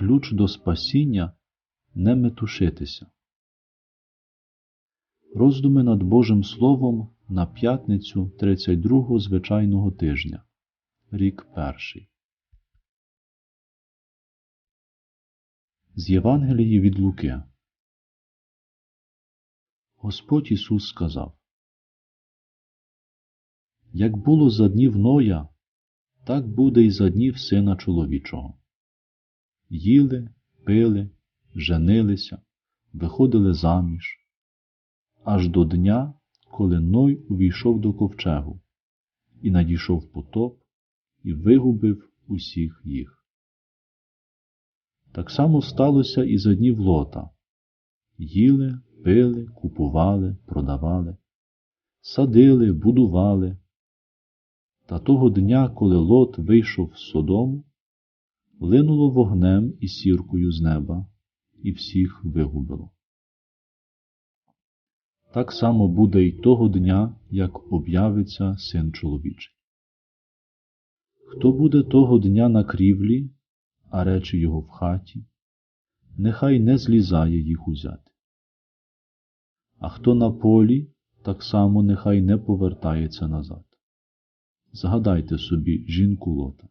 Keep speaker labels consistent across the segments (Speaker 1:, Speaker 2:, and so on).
Speaker 1: Ключ до спасіння не метушитися. Роздуми над Божим Словом на п'ятницю 32-го звичайного тижня, рік перший. З Євангелії від Луки. Господь Ісус сказав: Як було за днів Ноя, так буде й за днів Сина чоловічого. Їли, пили, женилися, виходили заміж, аж до дня, коли Ной увійшов до ковчегу, і надійшов потоп, і вигубив усіх їх. Так само сталося і за днів лота. Їли, пили, купували, продавали, садили, будували. Та того дня, коли лот вийшов з Содому, линуло вогнем і сіркою з неба, і всіх вигубило. Так само буде й того дня, як об'явиться син чоловічий. Хто буде того дня на крівлі, а речі його в хаті, нехай не злізає їх узяти. А хто на полі, так само нехай не повертається назад. Згадайте собі жінку лота.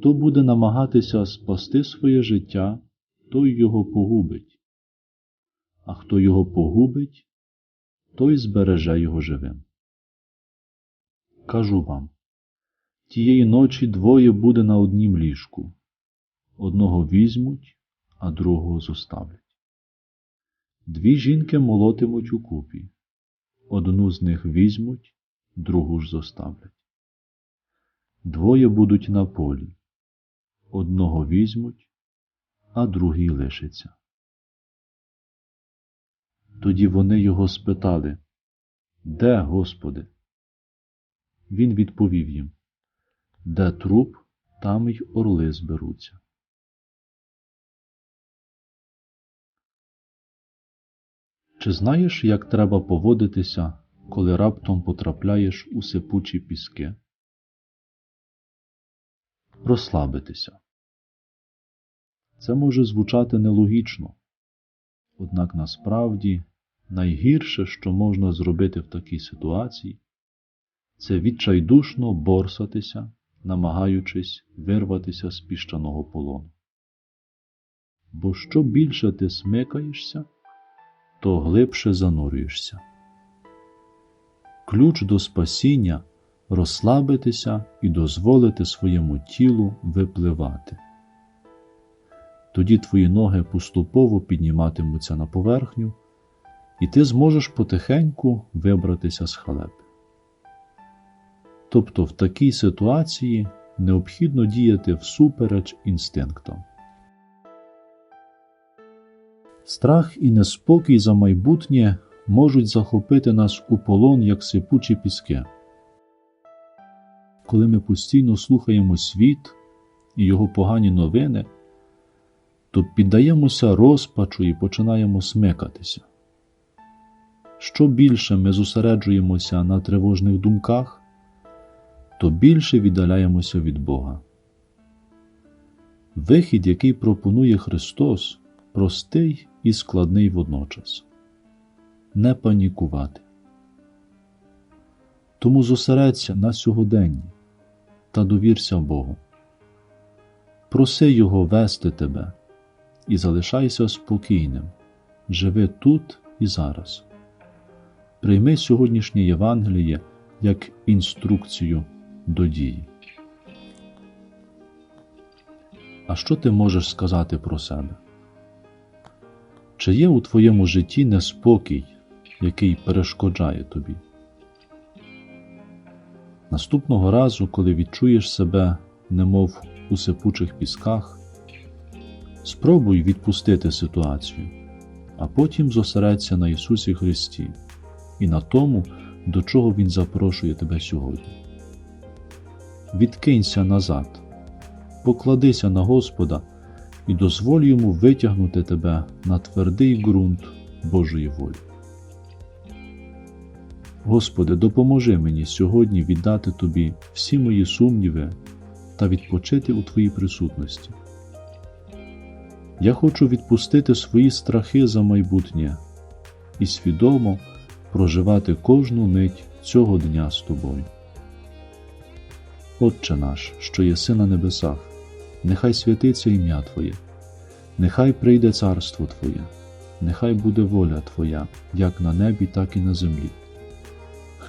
Speaker 1: Хто буде намагатися спасти своє життя, той його погубить, а хто його погубить, той збереже його живим. Кажу вам тієї ночі двоє буде на однім ліжку, одного візьмуть, а другого зоставлять. Дві жінки молотимуть у купі, одну з них візьмуть, другу ж зоставлять. Двоє будуть на полі, одного візьмуть, а другий лишиться. Тоді вони його спитали Де, Господи? Він відповів їм Де труп, там й орли зберуться. Чи знаєш, як треба поводитися, коли раптом потрапляєш у сипучі піски? Розслабитися. Це може звучати нелогічно, однак насправді найгірше, що можна зробити в такій ситуації, це відчайдушно борсатися, намагаючись вирватися з піщаного полону. Бо що більше ти смикаєшся, то глибше занурюєшся. Ключ до спасіння розслабитися і дозволити своєму тілу випливати. Тоді твої ноги поступово підніматимуться на поверхню, і ти зможеш потихеньку вибратися з халепи. Тобто в такій ситуації необхідно діяти всупереч інстинктам. Страх і неспокій за майбутнє можуть захопити нас у полон як сипучі піски. Коли ми постійно слухаємо світ і його погані новини, то піддаємося розпачу і починаємо смикатися. Що більше ми зосереджуємося на тривожних думках, то більше віддаляємося від Бога. Вихід, який пропонує Христос, простий і складний водночас не панікувати. Тому зосередься на сьогоденні та довірся Богу. Проси Його вести тебе і залишайся спокійним, живи тут і зараз. Прийми сьогоднішнє Євангеліє як інструкцію до дії. А що ти можеш сказати про себе? Чи є у твоєму житті неспокій, який перешкоджає тобі? Наступного разу, коли відчуєш себе, немов у сипучих пісках, спробуй відпустити ситуацію, а потім зосередься на Ісусі Христі і на тому, до чого Він запрошує тебе сьогодні. Відкинься назад, покладися на Господа і дозволь йому витягнути тебе на твердий ґрунт Божої волі. Господи, допоможи мені сьогодні віддати Тобі всі мої сумніви та відпочити у Твоїй присутності. Я хочу відпустити свої страхи за майбутнє і свідомо проживати кожну мить цього дня з тобою. Отче наш, що єси на небесах, нехай святиться ім'я Твоє, нехай прийде царство Твоє, нехай буде воля Твоя, як на небі, так і на землі.